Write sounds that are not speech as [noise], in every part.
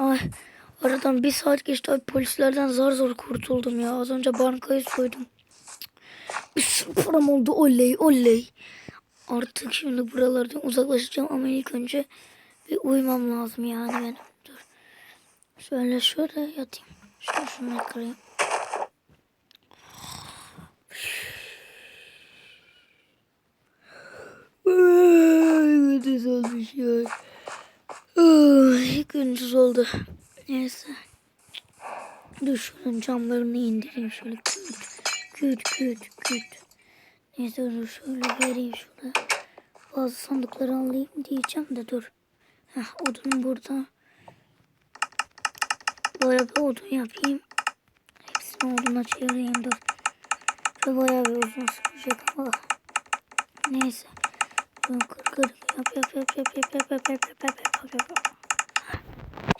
Ay aradan bir saat geçti. Ay, polislerden zar zor kurtuldum ya. Az önce bankayı soydum. Bir sürü param oldu. Oley oley. Artık şimdi buralardan uzaklaşacağım ama ilk önce bir uyumam lazım yani benim. Dur. Şöyle şöyle yatayım. Şöyle şunu kırayım. Ay, Gündüz olmuş ya. Ay, Gündüz oldu. Neyse. Dur camlarını indireyim şöyle küt küt küt küt. Neyse dur şöyle vereyim şurada. Bazı sandıkları alayım diyeceğim de dur. Heh, odun burada. Böyle bir odun yapayım. Hepsini oduna çevireyim dur. Şöyle bayağı bir uzun sürecek ama. Neyse. Kır kır yap yap yap yap yap yap yap yap yap yap yap yap yap.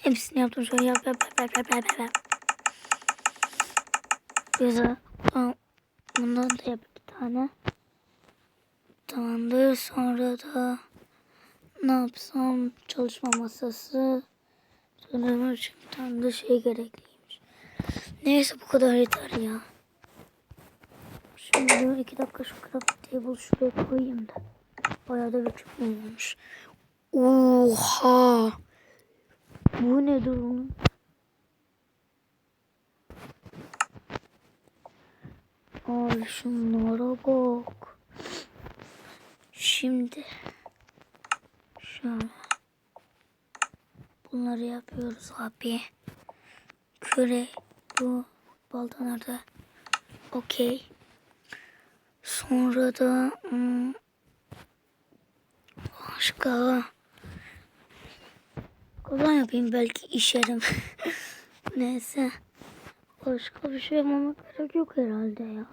Hepsini yaptım şöyle yap yap yap yap yap yap yap. Güzel. Tamam. Bundan da yap bir tane. Tamamdır. Sonra da ne yapsam? Çalışma masası. Sanırım için bir tane de şey gerekliymiş. Neyse bu kadar yeter ya. Şimdi iki dakika şu craft table şuraya koyayım da. Bayağı da küçük olmuş. Oha. Bu nedir oğlum? Ay şunlara bak. Şimdi şöyle bunları yapıyoruz abi. Küre bu balta nerede? Okey. Sonra da hmm, başka kazan yapayım belki işerim. [laughs] Neyse. Başka bir şey yapmama gerek yok herhalde ya.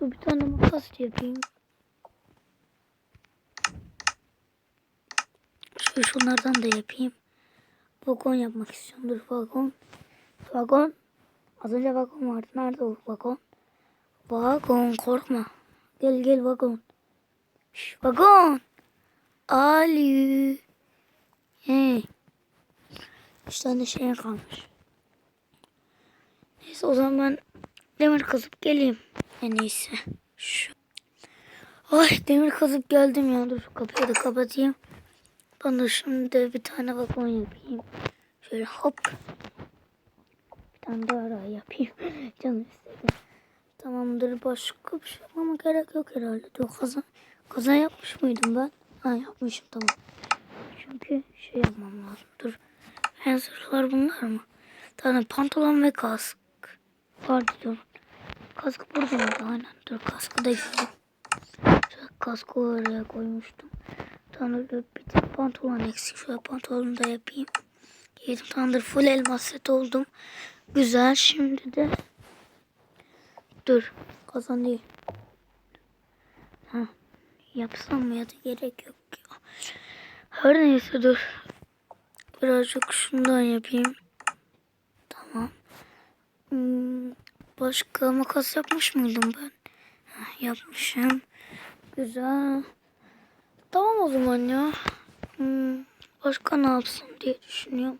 Dur bir tane makas yapayım. Şu şunlardan da yapayım. Vagon yapmak istiyorum. Dur vagon. Vagon. Az önce vagon vardı. Nerede o vagon? Vagon korkma. Gel gel vagon. Şş, vagon. Ali. Hey. Üç tane şey kalmış. Neyse o zaman ben demir kazıp geleyim. En iyisi. Şu. Ay demir kazıp geldim ya. Dur kapıyı da kapatayım. Ben de şimdi bir tane vagon yapayım. Şöyle hop. Bir tane daha daha yapayım. [laughs] Canım istedi. Tamamdır. Başka bir şey yapmama gerek yok herhalde. Dur kazan, kazan yapmış mıydım ben? Ha yapmışım tamam. Çünkü şey yapmam lazım. Dur. En zırhlar bunlar mı? Tane pantolon ve kask. Vardı diyorum. Kask burada mıydı? Aynen. Dur kaskı da. Şöyle kaskı oraya koymuştum. Tane de bir tek pantolon eksik. Şöyle pantolonu da yapayım. Giydim. Tamamdır. Full elmas set oldum. Güzel. Şimdi de Dur. Kazan değil. Ha. Yapsam mı ya da gerek yok ya. Her neyse dur. Birazcık şundan yapayım. Tamam. Hmm, başka makas yapmış mıydım ben? Yapmışım. Güzel. Tamam o zaman ya. Hmm, başka ne yapsam diye düşünüyorum.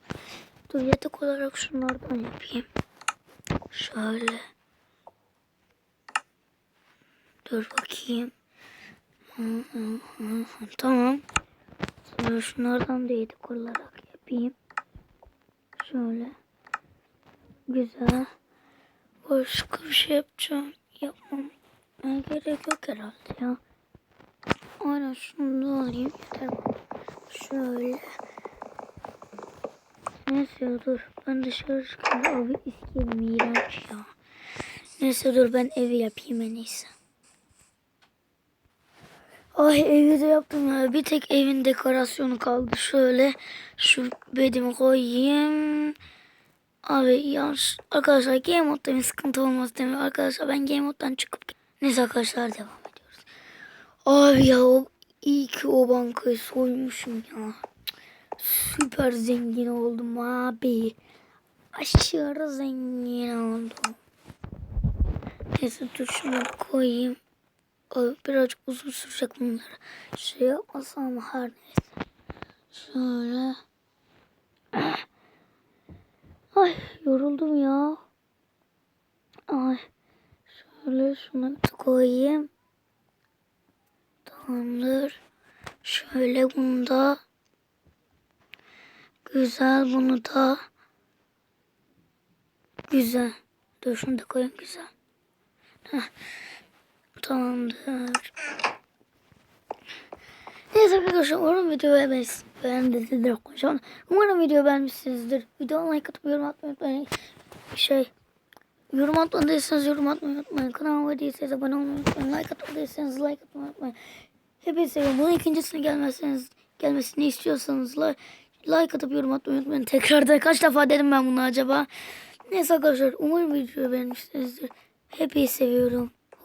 Dur yatak olarak şunlardan yapayım. Şöyle. Dur bakayım. Tamam. Sonra şunlardan da yedik olarak yapayım. Şöyle. Güzel. Başka bir şey yapacağım. Yapmam. Gerek yok herhalde ya. Aynen şunu da alayım. Yeter. Şöyle. Neyse dur. Ben dışarı çıkınca abi iskiyem iğrenç ya. Neyse dur ben evi yapayım en iyisi. Ay evi de yaptım ya. Bir tek evin dekorasyonu kaldı. Şöyle şu bedimi koyayım. Abi yanlış. Arkadaşlar Game Mode'da bir sıkıntı olmaz mi? Arkadaşlar ben Game Mode'dan çıkıp... Neyse arkadaşlar devam ediyoruz. Abi ya o, iyi ki o bankayı soymuşum ya. Süper zengin oldum abi. Aşırı zengin oldum. Neyse dur koyayım birazcık uzun sürecek bunlar. Şey yapmasam her neyse. Şöyle. Ay yoruldum ya. Ay. Şöyle şunu koyayım. Tamamdır. Şöyle bunda. Güzel bunu da. Güzel. Dur şunu da koyayım güzel. Heh. Tamamdır. Neyse arkadaşlar umarım videoyu beğenmişsiniz. Beğendinizdir konuşalım. Umarım videoyu beğenmişsinizdir. Videoya like atıp yorum atmayı unutmayın. Şey yorum atmadıysanız yorum atmayı unutmayın. Kanalıma abone değilseniz abone olmayı unutmayın. Like atmadıysanız like atmayı unutmayın. Hepinizi seviyorum. Bunun ikincisine gelmezseniz gelmesini istiyorsanız like, like atıp yorum atmayı unutmayın. Tekrardan kaç defa dedim ben bunu acaba? Neyse arkadaşlar umarım videoyu beğenmişsinizdir. Hepinizi seviyorum.